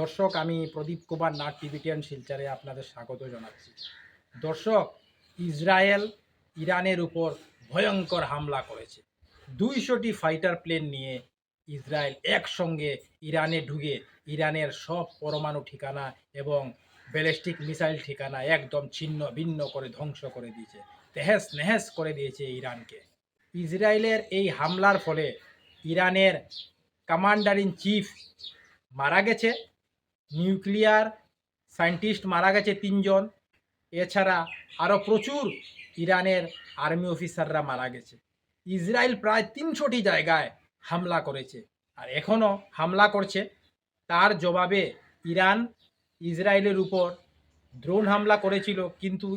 দর্শক, আমি প্রদীপ কুমার নাট টিভিটিয়ান শিলচারে আপনাদের স্বাগত জানাচ্ছি। দর্শক, ইসরায়েল ইরানের উপর ভয়ঙ্কর হামলা করেছে। দুইশোটি ফাইটার প্লেন নিয়ে ইসরায়েল একসঙ্গে ইরানে ঢুকে ইরানের সব পরমাণু ঠিকানা এবং ব্যালিস্টিক মিসাইল ঠিকানা একদম ছিন্ন, ভিন্ন করে ধ্বংস করে দিয়েছে। তেহেস নেহেস করে দিয়েছে ইরানকে। ইসরায়েলের এই হামলার ফলে ইরানের কমান্ডার ইন চিফ মারা গেছে। নিউক্লিয়ার সায়েন্টিস্ট মারা গেছে তিনজন। এছাড়া আরও প্রচুর ইরানের আর্মি অফিসাররা মারা গেছে। ইসরায়েল প্রায় তিনশোটি জায়গায় হামলা করেছে আর এখনও হামলা করছে। তার জবাবে ইরান ইসরায়েলের উপর ড্রোন হামলা করেছিল, কিন্তু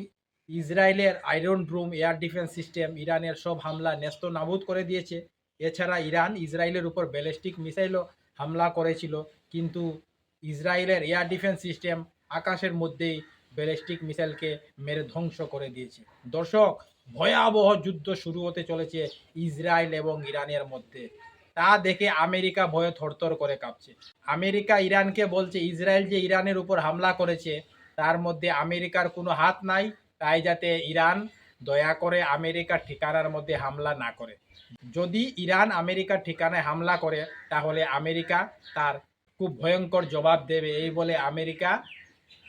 ইসরায়েলের Iron Dome air defence system, ইরানের সব হামলা ন্যস্ত নাবুদ করে দিয়েছে। এছাড়া ইরান ইসরায়েলের উপর ব্যালিস্টিক মিসাইলও হামলা করেছিল, কিন্তু ইসরায়েলের এয়ার ডিফেন্স সিস্টেম আকাশের মধ্যেই ব্যালিস্টিক মিসাইলকে মেরে ধ্বংস করে দিয়েছে। দর্শক, ভয়াবহ যুদ্ধ শুরু হতে চলেছে ইসরায়েল এবং ইরানের মধ্যে। তা দেখে আমেরিকা ভয়ে থরথর করে কাঁপছে। আমেরিকা ইরানকে বলছে, ইসরায়েল যে ইরানের উপর হামলা করেছে, তার মধ্যে আমেরিকার কোনো হাত নাই, তাই যাতে ইরান দয়া করে আমেরিকার ঠিকানার মধ্যে হামলা না করে। যদি ইরান আমেরিকার ঠিকানায় হামলা করে, তাহলে আমেরিকা তার খুব ভয়ঙ্কর জবাব দেবে এই বলে আমেরিকা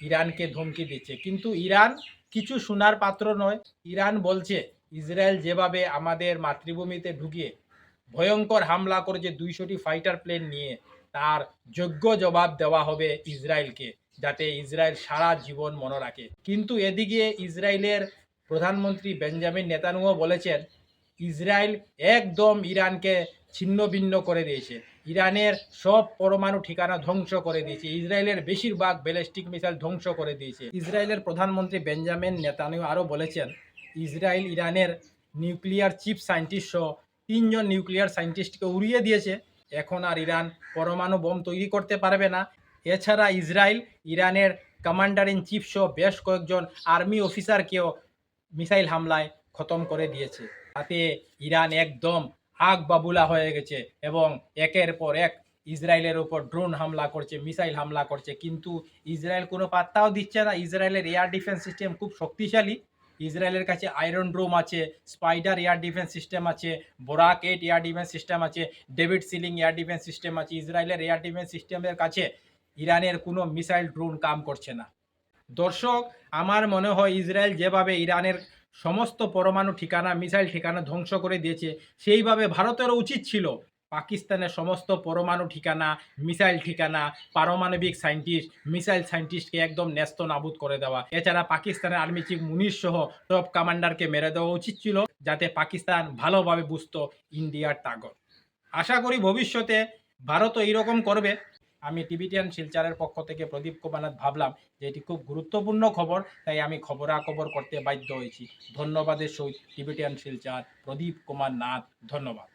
ইরানকে ধমকি দিচ্ছে। কিন্তু ইরান কিছু শোনার পাত্র নয়। ইরান বলছে, ইসরায়েল যেভাবে আমাদের মাতৃভূমিতে ঢুকিয়ে ভয়ঙ্কর হামলা করেছে দুইশোটি ফাইটার প্লেন নিয়ে, তার যোগ্য জবাব দেওয়া হবে ইসরায়েলকে, যাতে ইসরায়েল সারা জীবন মনে রাখে। কিন্তু এদিকে ইসরায়েলের প্রধানমন্ত্রী বেঞ্জামিন নেতানুও বলেছেন, ইসরায়েল একদম ইরানকে ছিন্ন ভিন্ন করে দিয়েছে। ইরানের সব পরমাণু ঠিকানা ধ্বংস করে দিয়েছে। ইসরায়েলের বেশিরভাগ ব্যালিস্টিক মিসাইল ধ্বংস করে দিয়েছে। ইসরায়েলের প্রধানমন্ত্রী বেঞ্জামিন নেতানিউ আরও বলেছেন, ইসরায়েল ইরানের নিউক্লিয়ার চিফ সায়েন্টিস্ট সহ তিনজন নিউক্লিয়ার সায়েন্টিস্টকে উড়িয়ে দিয়েছে। এখন আর ইরান পরমাণু বোম তৈরি করতে পারবে না। এছাড়া ইসরায়েল ইরানের কমান্ডার ইন চিফ সহ বেশ কয়েকজন আর্মি অফিসারকেও মিসাইল হামলায় খতম করে দিয়েছে। তাতে ইরান একদম আগ বাবুলা হয়ে গেছে এবং একের পর এক ইসরায়েলের উপর ড্রোন হামলা করছে, মিসাইল হামলা করছে। কিন্তু ইসরায়েল কোনো পাত্তাও দিচ্ছে না। ইসরায়েলের এয়ার ডিফেন্স সিস্টেম খুব শক্তিশালী। ইসরায়েলের কাছে আয়রন ড্রোম আছে, স্পাইডার এয়ার ডিফেন্স সিস্টেম আছে, Barak eight air defence system আছে, David Sling air defence system আছে। ইসরায়েলের এয়ার ডিফেন্স সিস্টেমের কাছে ইরানের কোনো মিসাইল ড্রোন কাম করছে না। দর্শক, আমার মনে হয় ইসরায়েল যেভাবে ইরানের সমস্ত পরমাণু ঠিকানা, মিসাইল ঠিকানা ধ্বংস করে দিয়েছে। সেইভাবে ভারতেরও উচিত ছিল পাকিস্তানের সমস্ত পরমাণু ঠিকানা, মিসাইল ঠিকানা, পারমাণবিক সায়েন্টিস্ট মিসাইল সায়েন্টিস্টকে একদম ন্যস্ত নাবুদ করে দেওয়া। এছাড়া পাকিস্তানের আর্মি চিফ মুনির সহ টপ কমান্ডারকে মেরে দেওয়া উচিত ছিল, যাতে পাকিস্তান ভালোভাবে বুঝতো ইন্ডিয়ার তাগত। আশা করি ভবিষ্যতে ভারতও এইরকম করবে। আমি টিভিটিয়ান শিলচারের পক্ষ থেকে প্রদীপ কুমারনাথ ভাবলাম যে এটি খুব গুরুত্বপূর্ণ খবর, তাই আমি খবরাখবর করতে বাধ্য হয়েছি। ধন্যবাদের সহিত টিভিটিয়ান শিলচার, প্রদীপ কুমার নাথ ধন্যবাদ।